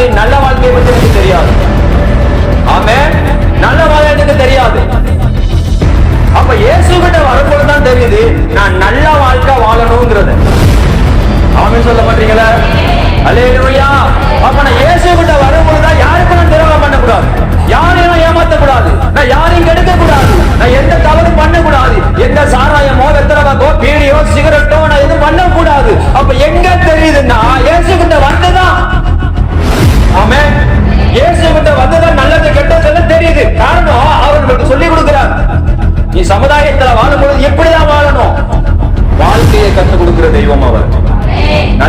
தெரியாது நல்ல வாழ்க்கையை பற்றி எனக்கு தெரியாது. ஆமே நல்ல வாழ எனக்கு தெரியாது. அப்ப இயேசு கிட்ட வரும்போது தான் தெரியுது நான் நல்ல வாழ்க்கை வாழணுங்கிறது. ஆமே சொல்ல மாட்டீங்களா அலையிலுயா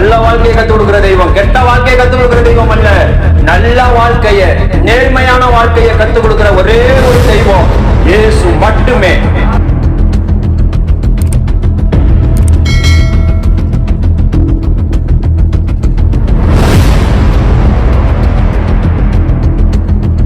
நல்ல வாழ்க்கையை கத்து கொடுக்கிற தெய்வம் கெட்ட வாழ்க்கையை கத்து கொடுக்கிற தெய்வம் அல்ல. நல்ல வாழ்க்கைய நேர்மையான வாழ்க்கையை கத்து கொடுக்கிற ஒரே ஒரு தெய்வம் இயேசு